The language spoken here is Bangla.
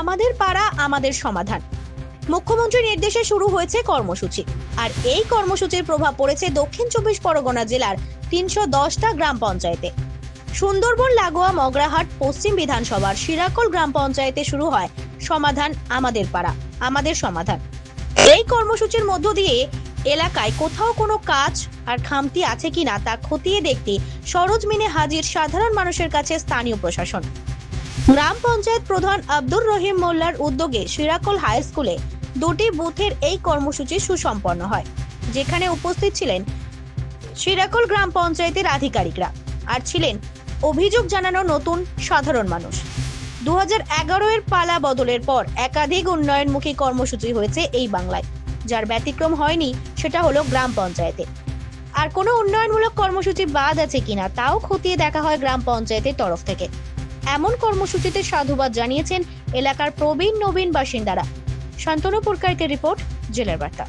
আমাদের পাড়া, আমাদের সমাধান। মুখ্যমন্ত্রীর নির্দেশে শুরু হয়েছে কর্মসূচি। আর এই কর্মসূচির প্রভাব পড়েছে দক্ষিণ চব্বিশ পরগনা জেলার তিনশো দশটা গ্রাম পঞ্চায়েতে। সুন্দরবন, লাগোয়া, মগরাহাট, পশ্চিম বিধানসভার শিরাকল গ্রাম পঞ্চায়েতে শুরু হয় সমাধান আমাদের পাড়া, আমাদের সমাধান। এই কর্মসূচির মধ্য দিয়ে এলাকায় কোথাও কোনো কাজ আর খামতি আছে কিনা তা খতিয়ে দেখতে সরোজ মিনে হাজির সাধারণ মানুষের কাছে স্থানীয় প্রশাসন। গ্রাম পঞ্চায়েত প্রধান আব্দুর রহিম মোল্লার উদ্যোগে শিরাকল হাই স্কুলে দুটি বুথের এই কর্মসূচি সুসম্পন্ন হয়, যেখানে উপস্থিত ছিলেন শিরাকল গ্রাম পঞ্চায়েতের আধিকারিকরা আর ছিলেন অভিযোগ জানানো নতুন সাধারণ মানুষ। দু হাজার এগারো এর পালা বদলের পর একাধিক উন্নয়নমুখী কর্মসূচি হয়েছে এই বাংলায়। যার ব্যতিক্রম হয়নি সেটা হলো গ্রাম পঞ্চায়েতে। আর কোনো উন্নয়নমূলক কর্মসূচি বাদ আছে কিনা তাও খতিয়ে দেখা হয় গ্রাম পঞ্চায়েতের তরফ থেকে। এমন কর্মসূচিতে সাধুবাদ জানিয়েছেন এলাকার প্রবীণ নবীন বাসিন্দারা। শান্তনু পুরকারকে রিপোর্ট জেলার বার্তা।